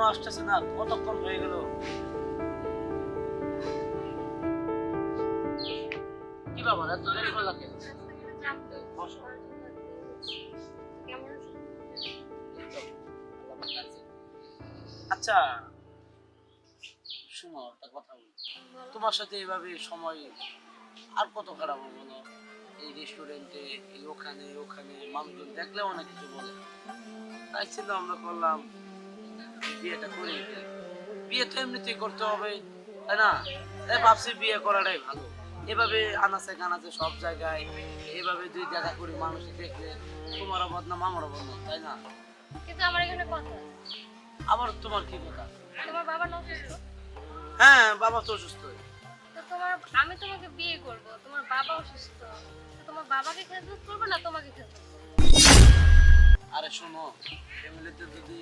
এখনও আসতেছে না, কতক্ষণ হয়ে গেল? কি ব্যাপার, এত দেরি করলা আচ্ছা শোনো, একটা কথা বলি। তোমার সাথে এইভাবে সময় আর কত খারাপ হবে বলো? এই রেস্টুরেন্টে এই ওখানে ওখানে, মানুষজন দেখলে অনেক কিছু বলে। তাই ছিল আমরা করলাম বিয়েটা করে। বিয়ে তো এমনিতেই করতে হবে তাই না? ভাবছি বিয়ে করাটাই ভালো। এভাবে আনাচে কানাচে সব জায়গায় এভাবে দুই দেখা করে মানুষ দেখলে তোমারও বদনাম আমারও বদনাম তাই না? কিন্তু আমার এখানে কথা আবার তোমার কি কথা? তোমার বাবা অসুস্থ হ্যাঁ বাবা তো অসুস্থ। তো তোমার আমি তোমাকে বিয়ে করব তোমার বাবা অসুস্থ। তোমার বাবাকে খেদমত করব না তোমাকে খেদমত আরে শোনো ফ্যামিলিতে যদি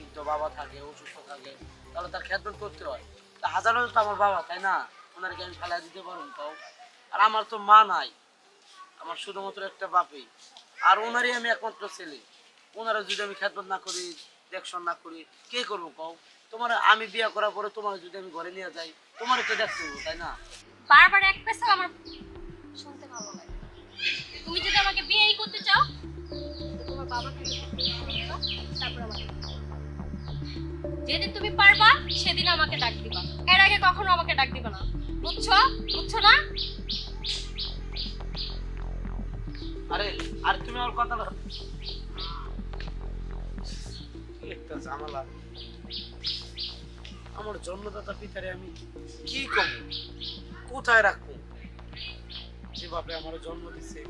বৃদ্ধ বাবা থাকে অসুস্থ থাকে তাহলে তার খেদমত করতে হয়। তা হাজারো তো আমার বাবা তাই না? ওনারকে আমি ফেলা দিতে পারব তাও। আর আমার তো মা নাই আমার শুধুমাত্র একটা বাপই আর ওনারই আমি একমাত্র ছেলে। ওনারা যদি আমি খেদমত না করি দেখশন না করি কে করব কও? তোমার আমি বিয়ে করার পরে তোমার যদি আমি ঘরে নিয়ে যাই তোমার তো দেখতে হব, তাই না? বারবার এক পেশা আমার শুনতে ভালো লাগে। তুমি যদি আমাকে বিয়েই করতে চাও তোমার বাবাকে তারপর করো। যেদিন তুমি পারবা সেদিন আমাকে ডাক দিবা। এর আগে কখনো আমাকে ডাক দিবা না। বুঝছ? বুঝছ না? আরে আর তুমি আমার কথা কি একটা ঝামেলা। আমার জন্মদাতা পিতারে আমি কি কম কোথায় রাখব? যে বাপে আমার জন্ম দিছে।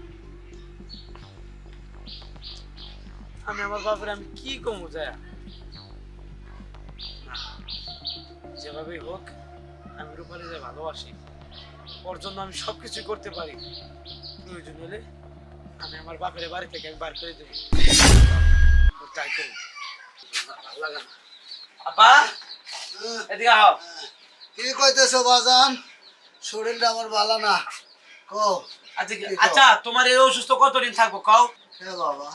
আমি আমার বাপের আমি কি কমু যায় যেভাবেই হোক আমি রূপালি যে ভালোবাসি ওর জন্য আমি সবকিছু করতে পারি। প্রয়োজন হলে আমি আমার বাপের বাড়ি থেকে আমি বার করে দেবো। তাই করুন ভালো লাগে না। আপা এদিকে আও। কি কইতেছ বাজান? শরীরটা আমার ভালো না। কো আচ্ছা কও? আচ্ছা তোমার এই অসুস্থ কতদিন থাকব? কাও। হে বাবা।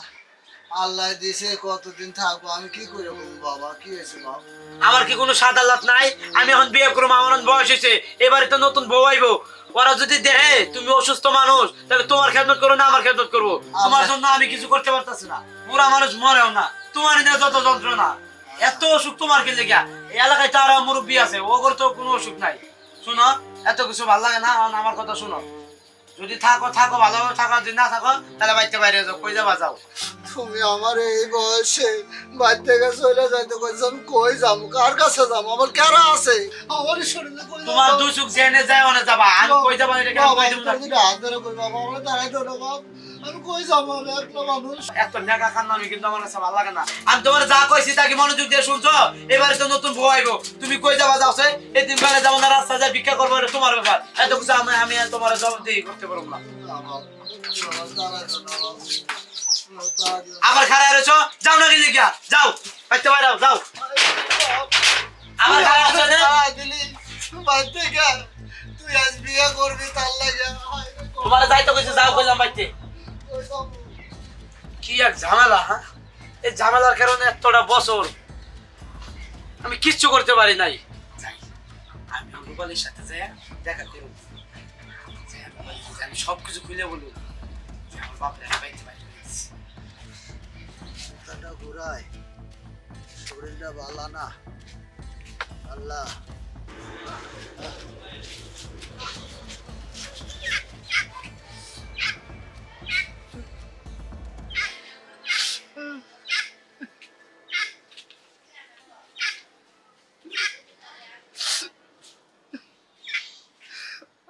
আল্লাহ দিছে কতদিন থাকব আমি কি করে বাবা? কি হয়েছে বাবা? আমার কি কোনো সাদা লাত নাই? আমি এখন বিয়ে করব আমার বয়স হয়েছে। এবারে তো নতুন বউ আইবো। ওরা যদি দেখে তুমি অসুস্থ মানুষ তাহলে তোমার খেদমত করো না আমার খেদমত করব। তোমার জন্য আমি কিছু করতে পারতাছি না। পুরা মানুষ মরেও না। তোমার নিয়ে যত যন্ত্রণা। এত অসুখ তোমার কি লেগা এই এলাকায় তো আরও মুরব্বী আছে ওগর তো কোনো অসুখ নাই। শুনো এত কিছু ভালো লাগে না? আমার কথা শুনো। যদি থাকো থাকো ভালোভাবে থাকো যদি না থাকো তাহলে বাইতে বাইরে যাও কই যাবা যাও। তুমি আমার এই বয়সে বাড়ি থেকে চলে যাইতে কইছ আমি কই যাব কার কাছে যাব আমার কেরা আছে? আমার শরীরে কই তোমার দুই সুখ জেনে যায় যাবা। আমি কই যাবা এটা কেন কই দেবো না? তুমি হাত ধরে কই বাবা আমার তো না আমি কই যাব? একটা মানুষ। এত কান্না আমি কিন্তু আমার কাছে ভালো লাগে না। আমি তোমার যা কইছি তা কি মনোযোগ দিয়ে শুনছো? এবারে তো নতুন বউ আইবো। তুমি কই যাবা যাওছে এই দিন বেলা যাব না রাস্তা যায় ভিক্ষা করব এটা তোমার ব্যাপার। এত কিছু আমি আমি তোমার জবাব দিয়ে করতে পারব না। আবার খারাপ রয়েছো? যাও না গেলে গিয়া যাও। বাইতে বাইরে যাও। আবার না দাঁড়াই দিলি, বাড়ি থেকে তুই আজ বিয়ে করবি তার লাগে হায় তোমার যাইতে কইছে যাও কইলাম বাইতে কি এক ঝামেলা হ্যাঁ? এই ঝামেলার কারণে এতটা বছর আমি কিচ্ছু করতে পারি নাই। যাই আমি রূপালির সাথে যাই দেখা করুন আমি সব কিছু খুলে বলুন যে আমার বাপরে বাইরে হয়েছি। মাথাটা ঘুরায়। শরীরটা ভালো না। আল্লাহ।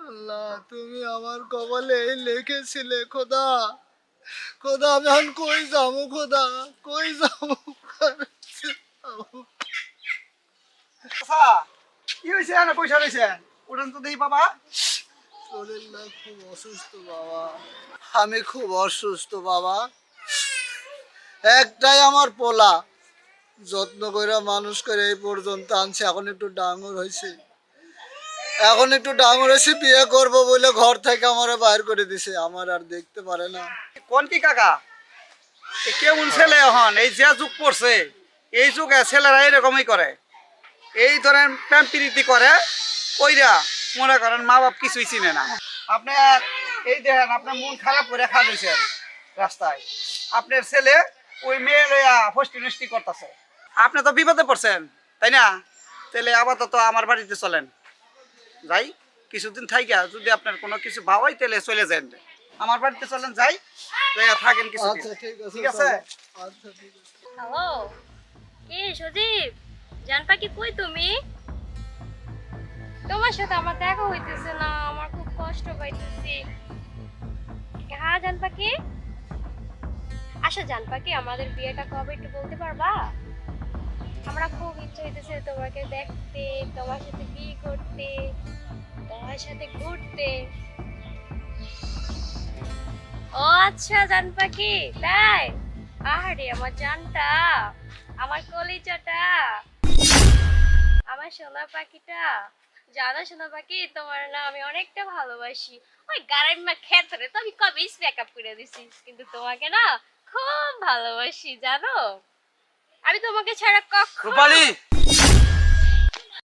আল্লাহ তুমি আমার কবলে লিখেছিলে খোদা। খোদা আমি এখন কই যাব খোদা? কই যাব? কি হয়েছে না পয়সা রয়েছে ওটান তো দেখি বাবা। শরীরটা খুব অসুস্থ বাবা। আমি খুব অসুস্থ বাবা। একটাই আমার পোলা। যত্ন করে মানুষ করে এই পর্যন্ত আনছে এখন একটু ডাঙর হয়েছে এখন একটু ডাঙর হয়েছে বিয়ে করব বলে ঘর থেকে আমার বাইর করে দিছে। আমার আর দেখতে পারে না। কোন কি কাকা? কেমন ছেলে এখন? এই যে যুগ পড়ছে, এই যুগে ছেলেরা এরকমই করে। এই ধরেন প্রেম প্রীতি করে, কইরা মনে করেন মা বাপ কিছুই চিনে না। আপনার এই দেখেন, আপনার মন খারাপ করে খাওয়াইছেন রাস্তায়। আপনার ছেলে ওই মেয়ে লইয়া ফষ্টি নষ্টি করতেছে। আপনি তো বিপদে পড়ছেন, তাই না? তাহলে আপাতত আমার বাড়িতে চলেন। যাই কিছুদিন থাইকা যদি আপনার কোনো কিছু ভাবাই তাহলে চলে যান। আমার বাড়িতে চলেন যাই থাকেন কিছু আচ্ছা ঠিক আছে ঠিক আছে? চলো। আচ্ছা ঠিক আছে। হ্যালো কে সজীব? জান পাখি কই তুমি? তোমার সাথে আমার দেখা হইতেছে না আমার খুব কষ্ট পাইতেছি। হ্যাঁ জান পাখি আচ্ছা জান পাখি আমাদের বিয়েটা কবে একটু বলতে পারবা? আমরা খুব ইচ্ছে হইতেছে তোমাকে দেখতে, তোমার সাথে বিয়ে করতে, তোমার সাথে ঘুরতে। ও আচ্ছা জান পাখি তাই? আহারে, আমার জানটা, আমার কলিজাটা। আমার সোনা পাখিটা। জানো সোনা পাখি, তোমার না আমি অনেকটা ভালোবাসি। ওই গাড়ির মা ক্ষেত্রে তো আমি কবে স্প্যাক আপ করে দিছি, কিন্তু তোমাকে না খুব ভালোবাসি, জানো? আমি তোমাকে ছাড়া কখনো রূপালী!